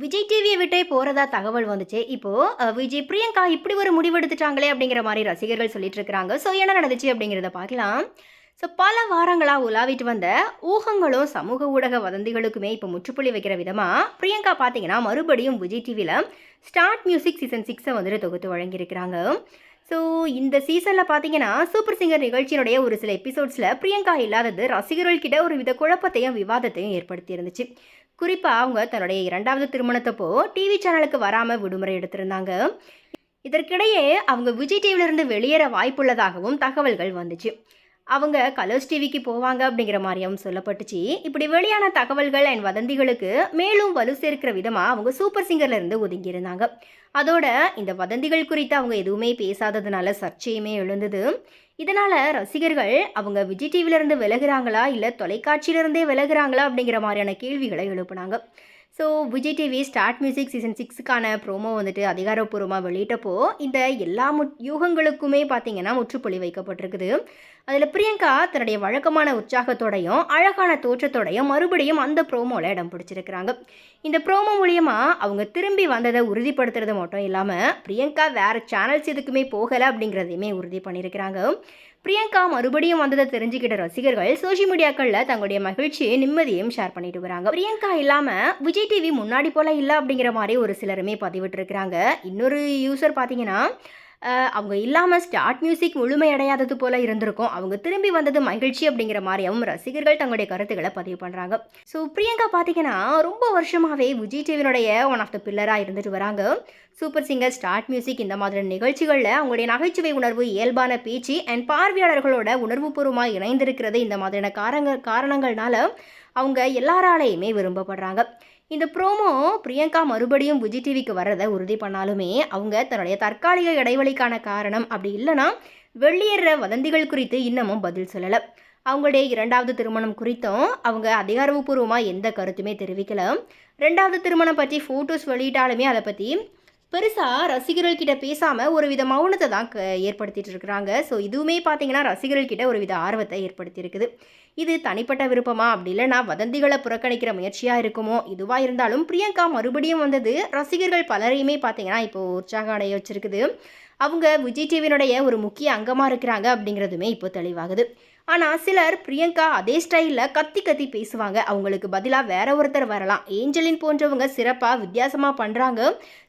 விஜய் டிவியை விட்டே போகிறதா தகவல் வந்துச்சு. இப்போது விஜய் பிரியங்கா இப்படி ஒரு முடிவெடுத்துட்டாங்களே அப்படிங்கிற மாதிரி ரசிகர்கள் சொல்லிட்டு இருக்கிறாங்க. ஸோ என்ன நடந்துச்சு அப்படிங்கிறத பார்க்கலாம். ஸோ பல வாரங்களாக உலாவிட்டு வந்த ஊகங்களும் சமூக ஊடக வதந்திகளுக்குமே இப்போ முற்றுப்புள்ளி வைக்கிற விதமாக பிரியங்கா பார்த்தீங்கன்னா மறுபடியும் விஜய் டிவியில் ஸ்டார்ட் மியூசிக் சீசன் சிக்ஸை வந்துட்டு தொகுத்து வழங்கியிருக்கிறாங்க. ஸோ இந்த சீசனில் பார்த்தீங்கன்னா சூப்பர் சிங்கர் நிகழ்ச்சியினுடைய ஒரு சில எபிசோட்ஸில் பிரியங்கா இல்லாதது ரசிகர்கள்கிட்ட ஒரு வித குழப்பத்தையும் விவாதத்தையும் ஏற்படுத்தி இருந்துச்சு குறிப்பாக அவங்க தன்னுடைய இரண்டாவது திருமணத்தப்போ டிவி சேனலுக்கு வராமல் விடுமுறை எடுத்திருந்தாங்க. இதற்கிடையே அவங்க விஜய் டிவியிலிருந்து வெளியேற வாய்ப்புள்ளதாகவும் தகவல்கள் வந்துச்சு. அவங்க கலர்ஸ் டிவிக்கு போவாங்க அப்படிங்கிற மாதிரியும் சொல்லப்பட்டுச்சு. இப்படி வெளியான தகவல்கள் அண்ட் வதந்திகளுக்கு மேலும் வலு சேர்க்கிற விதமாக அவங்க சூப்பர் சிங்கர்ல இருந்து ஒதுங்கி அதோட இந்த வதந்திகள் குறித்து அவங்க எதுவுமே பேசாததுனால சர்ச்சையுமே எழுந்தது. இதனால ரசிகர்கள் அவங்க விஜய் டிவில விலகுறாங்களா இல்லை தொலைக்காட்சியிலிருந்தே விலகுறாங்களா அப்படிங்கிற மாதிரியான கேள்விகளை எழுப்புனாங்க. So Vijay TV start music season சிக்ஸுக்கான promo வந்துட்டு அதிகாரப்பூர்வமாக வெளியிட்டப்போ இந்த எல்லா மு யூகங்களுக்குமே பார்த்தீங்கன்னா முற்றுப்புள்ளி வைக்கப்பட்டிருக்குது. அதில் பிரியங்கா தன்னுடைய வழக்கமான உற்சாகத்தோடையும் அழகான தோற்றத்தோடையும் மறுபடியும் அந்த ப்ரோமோவில் இடம் பிடிச்சிருக்கிறாங்க. இந்த ப்ரோமோ மூலியமாக அவங்க திரும்பி வந்ததை உறுதிப்படுத்துறது மட்டும் இல்லாமல் பிரியங்கா வேறு சேனல்ஸ் எதுக்குமே போகலை அப்படிங்கிறதையுமே உறுதி பண்ணியிருக்கிறாங்க பிரியங்கா மறுபடியும் வந்ததை தெரிஞ்சுக்கிட்ட ரசிகர்கள் சோஷியல் மீடியாக்களில் தங்களுடைய மகிழ்ச்சியை நிம்மதியும் ஷேர் பண்ணிட்டு வராங்க. பிரியங்கா இல்லாமல் விஜய் டிவி முன்னாடி போல இல்லை அப்படிங்கிற மாதிரி ஒரு சிலருமே பதிவிட்டிருக்கிறாங்க. இன்னொரு யூசர் பார்த்தீங்கன்னா அவங்க இல்லாமல் ஸ்டார்ட் மியூசிக் முழுமையடையாதது போல இருந்திருக்கும். அவங்க திரும்பி வந்தது மகிழ்ச்சி அப்படிங்கிற மாதிரியாவும் ரசிகர்கள் தங்களுடைய கருத்துக்களை பதிவு பண்ணுறாங்க ஸோ பிரியங்கா பார்த்தீங்கன்னா ரொம்ப வருஷமாகவே விஜய் டிவியினுடைய ஒன் ஆஃப் த பில்லராக இருந்துட்டு வராங்க. சூப்பர் சிங்கர் ஸ்டார்ட் மியூசிக் இந்த மாதிரி நிகழ்ச்சிகளில் அவங்களுடைய நகைச்சுவை உணர்வு இயல்பான பேச்சு அண்ட் பார்வையாளர்களோட உணர்வுபூர்வமாக இணைந்திருக்கிறது இந்த மாதிரியான காரங்க காரணங்கள்னால அவங்க எல்லாராலையுமே விரும்பப்படுறாங்க. இந்த ப்ரோமோ பிரியங்கா மறுபடியும் விஜய் டிவிக்கு வர்றதை உறுதி பண்ணாலுமே அவங்க தன்னுடைய தற்காலிக இடைவெளிக்கான காரணம் அப்படி இல்லைன்னா வெளியேற வதந்திகள் குறித்து இன்னமும் பதில் சொல்லலை. அவங்களுடைய இரண்டாவது திருமணம் குறித்தும் அவங்க அதிகாரப்பூர்வமாக எந்த கருத்துமே தெரிவிக்கல. ரெண்டாவது திருமணம் பற்றி ஃபோட்டோஸ் வெளியிட்டாலுமே அதை பற்றி பெருசாக ரசிகர்கள் கிட்ட பேசாமல் ஒரு வித மௌனத்தை தான் க ஏற்படுத்திட்டு இருக்கிறாங்க. ஸோ இதுவுமே பார்த்தீங்கன்னா ரசிகர்கள் கிட்ட ஒரு வித ஆர்வத்தை ஏற்படுத்தியிருக்குது. இது தனிப்பட்ட விருப்பமா? அப்படி இல்லைனா வதந்திகளை புறக்கணிக்கிற முயற்சியாக இருக்குமோ? இதுவாக இருந்தாலும் பிரியங்கா மறுபடியும் வந்தது ரசிகர்கள் பலரையுமே பார்த்தீங்கன்னா இப்போ உற்சாகம் அடைய வச்சிருக்குது. அவங்க விஜய் டிவியினுடைய ஒரு முக்கிய அங்கமாக இருக்கிறாங்க அப்படிங்கிறதுமே இப்போ தெளிவாகுது. ஆனால் சிலர் பிரியங்கா அதே ஸ்டைலில் கத்தி கத்தி பேசுவாங்க. அவங்களுக்கு பதிலாக வேற ஒருத்தர் வரலாம். ஏஞ்சலின் போன்றவங்க சிறப்பாக வித்தியாசமாக பண்ணுறாங்க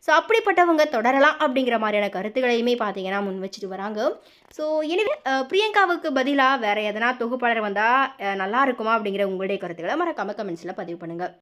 ஸோ அப்படிப்பட்டவங்க தொடரலாம் அப்படிங்கிற மாதிரியான கருத்துக்களையுமே பார்த்தீங்கன்னா முன் வச்சுட்டு வராங்க. ஸோ எனவே பிரியங்காவுக்கு பதிலாக வேற எதனா தொகுப்பாளர் வந்தால் நல்லா இருக்குமா அப்படிங்கிற உங்களுடைய கருத்துக்களை மறக்காம கமெண்ட்ஸில் பதிவு பண்ணுங்கள்